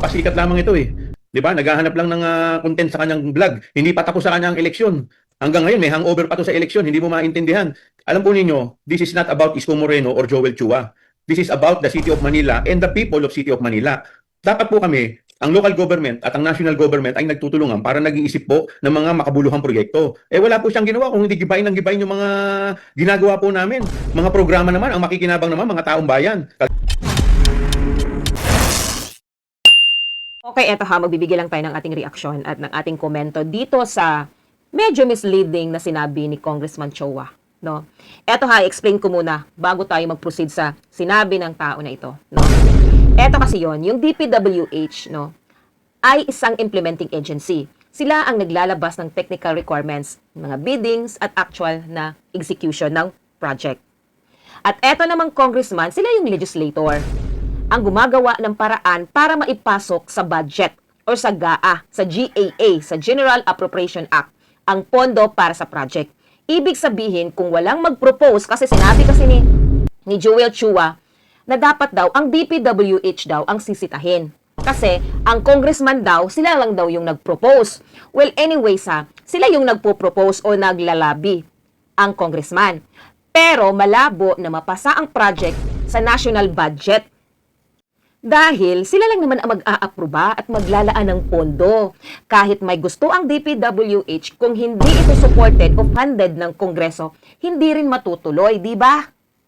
Pasikat lamang ito eh. 'Di ba? Naghahanap lang ng ah, content sa kanyang vlog. Hindi pa tapos sa kanyang eleksyon. Hanggang ngayon may hangover pa to sa eleksyon, hindi mo maintindihan. Alam po ninyo, this is not about Isko Moreno or Joel Chua. This is about the City of Manila and the people of City of Manila. Dapat po kami, ang local government at ang national government ay nagtutulungan para nag-iisip po ng mga makabuluhang proyekto. Eh wala po siyang ginawa kung hindi gibayin ng gibayin yung mga ginagawa po namin. Mga programa naman, ang makikinabang naman, mga taong bayan. Okay, eto ha, magbibigay lang tayo ng ating reaksyon at ng ating komento dito sa medyo misleading na sinabi ni Congressman Chowa. No? Eto ha, explain ko muna bago tayo mag-proceed sa sinabi ng tao na ito. No? Eto kasi yon yung DPWH no, ay isang implementing agency. Sila ang naglalabas ng technical requirements, mga biddings at actual na execution ng project. At eto namang congressman, sila yung legislator ang gumagawa ng paraan para maipasok sa budget or sa GAA, sa GAA, sa General Appropriation Act, ang pondo para sa project. Ibig sabihin, kung walang mag-propose, kasi sinabi kasi ni, ni Joel Chua, na dapat daw ang DPWH daw ang sisitahin. Kasi ang congressman daw, sila lang daw yung nag-propose. Well, anyway sa, sila yung nagpo-propose o naglalabi ang congressman. Pero malabo na mapasa ang project sa national budget dahil sila lang naman ang mag-aaproba at maglalaan ng pondo. Kahit may gusto ang DPWH, kung hindi ito supported o funded ng Kongreso, hindi rin matutuloy, di ba?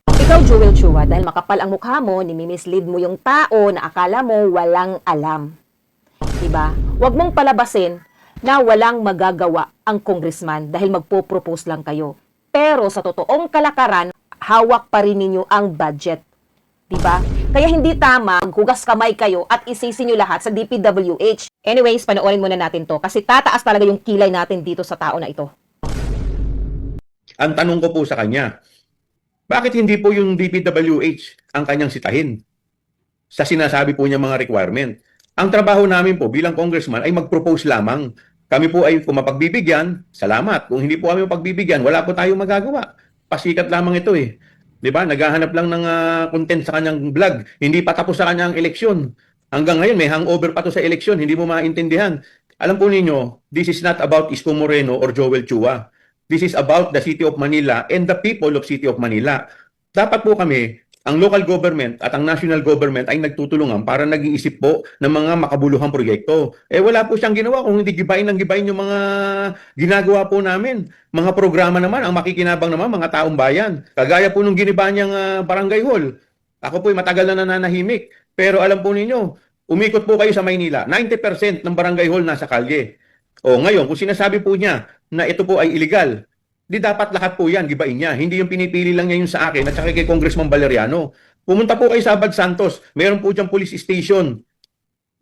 Ikaw, Joel Chua, dahil makapal ang mukha mo, nimimislead mo yung tao na akala mo walang alam. Di ba? Huwag mong palabasin na walang magagawa ang congressman dahil magpo-propose lang kayo. Pero sa totoong kalakaran, hawak pa rin ninyo ang budget. Diba? Kaya hindi tama maghugas kamay kayo at isisi nyo lahat sa DPWH. Anyways, panoorin muna natin to kasi tataas talaga yung kilay natin dito sa tao na ito. Ang tanong ko po sa kanya, bakit hindi po yung DPWH ang kanyang sitahin? Sa sinasabi po niya mga requirement. Ang trabaho namin po bilang congressman ay mag-propose lamang. Kami po ay kung mapagbibigyan, salamat. Kung hindi po kami mapagbibigyan, wala po tayong magagawa. Pasikat lamang ito eh. 'Di ba? Naghahanap lang ng ah, content sa kanyang vlog. Hindi pa tapos sa kanyang eleksyon. Hanggang ngayon may hangover pa to sa eleksyon, hindi mo maintindihan. Alam po ninyo, this is not about Isko Moreno or Joel Chua. This is about the City of Manila and the people of City of Manila. Dapat po kami, ang local government at ang national government ay nagtutulungan para nag-iisip po ng mga makabuluhang proyekto. Eh wala po siyang ginawa kung hindi gibayin ng gibayin yung mga ginagawa po namin. Mga programa naman, ang makikinabang naman, mga taong bayan. Kagaya po nung giniba niyang ah, barangay hall. Ako po matagal na nananahimik. Pero alam po ninyo, umikot po kayo sa Maynila. 90% ng barangay hall nasa kalye. O ngayon, kung sinasabi po niya na ito po ay illegal, di dapat lahat po yan, gibain niya. Hindi yung pinipili lang niya yung sa akin at saka kay Congressman Valeriano. Pumunta po kayo sa Abad Santos, meron po diyang police station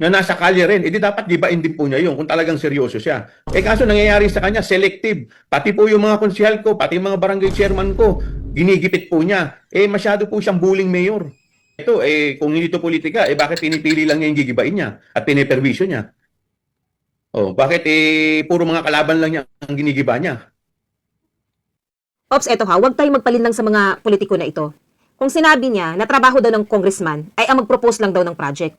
na nasa kalye rin, edi dapat gibain din po niya yun kung talagang seryoso siya. Eh kaso nangyayari sa kanya, selective. Pati po yung mga konsyal ko, pati mga barangay chairman ko, ginigipit po niya. Eh masyado po siyang bullying mayor. Ito, eh kung hindi to politika, eh bakit pinipili lang niya yung gigibain niya at piniperwisyo niya? Oh, bakit eh puro mga kalaban lang niya ang ginigiba niya? Ops, eto ha, huwag tayong magpalinlang sa mga politiko na ito. Kung sinabi niya na trabaho daw ng congressman ay ang mag-propose lang daw ng project.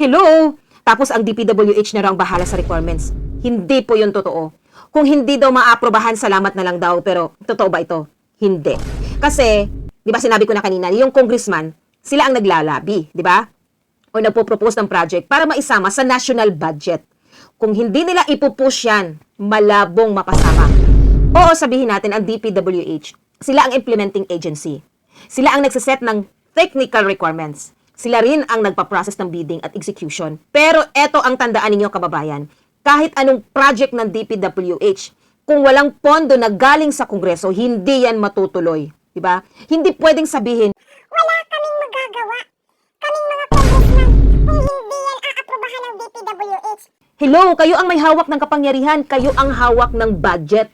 Hello? Tapos ang DPWH na raw ang bahala sa requirements. Hindi po yun totoo. Kung hindi daw maaprobahan, salamat na lang daw. Pero totoo ba ito? Hindi. Kasi, di ba sinabi ko na kanina, yung congressman, sila ang naglalabi, di ba? O nagpo-propose ng project para maisama sa national budget. Kung hindi nila ipupush yan, malabong mapasama. Oo, sabihin natin ang DPWH, sila ang implementing agency. Sila ang nagsaset ng technical requirements. Sila rin ang nagpa-process ng bidding at execution. Pero eto ang tandaan ninyo kababayan, kahit anong project ng DPWH, kung walang pondo na galing sa Kongreso, hindi yan matutuloy. Diba? Hindi pwedeng sabihin, wala kaming magagawa. Kaming mga congressman, kung hindi yan aaprobahan ng DPWH. Hello, kayo ang may hawak ng kapangyarihan, kayo ang hawak ng budget.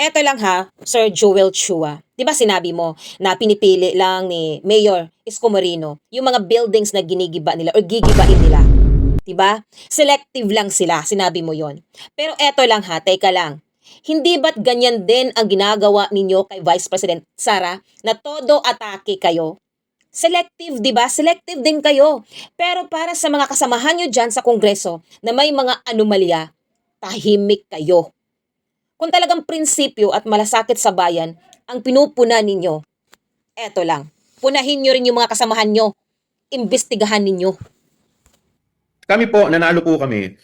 Eto lang ha, Sir Joel Chua. Di ba sinabi mo na pinipili lang ni Mayor Isko Moreno yung mga buildings na ginigiba nila or gigibain nila? Di ba? Selective lang sila, sinabi mo yon. Pero eto lang ha, teka lang. Hindi ba't ganyan din ang ginagawa ninyo kay Vice President Sara na todo atake kayo? Selective, di ba? Selective din kayo. Pero para sa mga kasamahan nyo dyan sa Kongreso na may mga anomalya, tahimik kayo. Kung talagang prinsipyo at malasakit sa bayan ang pinupuna ninyo, eto lang, punahin nyo rin yung mga kasamahan nyo. Imbestigahan ninyo. Kami po, nanalo po kami.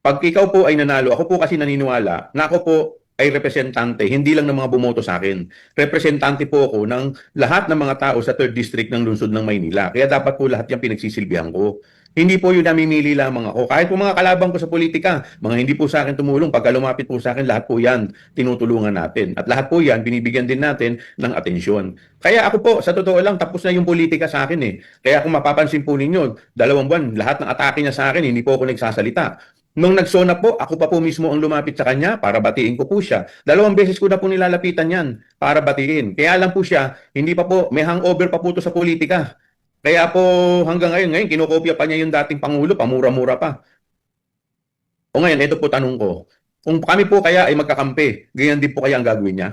Pag ikaw po ay nanalo, ako po kasi naniniwala na ako po ay representante, hindi lang ng mga bumoto sa akin. Representante po ako ng lahat ng mga tao sa 3rd District ng lungsod ng Maynila. Kaya dapat po lahat yung pinagsisilbihan ko. Hindi po yun namimili lamang ako. Kahit po mga kalabang ko sa politika, mga hindi po sa akin tumulong, pagka lumapit po sa akin, lahat po yan tinutulungan natin. At lahat po yan, binibigyan din natin ng atensyon. Kaya ako po, sa totoo lang, tapos na yung politika sa akin eh. Kaya kung mapapansin po ninyo, dalawang buwan, lahat ng atake niya sa akin, hindi po ako nagsasalita. Nung nagsona po, ako pa po mismo ang lumapit sa kanya para batiin ko po siya. Dalawang beses ko na po nilalapitan yan para batiin. Kaya lang po siya, hindi pa po, may hangover pa po to sa politika. Kaya po hanggang ngayon, ngayon kinokopya pa niya yung dating Pangulo, pamura-mura pa. O ngayon, ito po tanong ko. Kung kami po kaya ay magkakampi, ganyan din po kaya ang gagawin niya?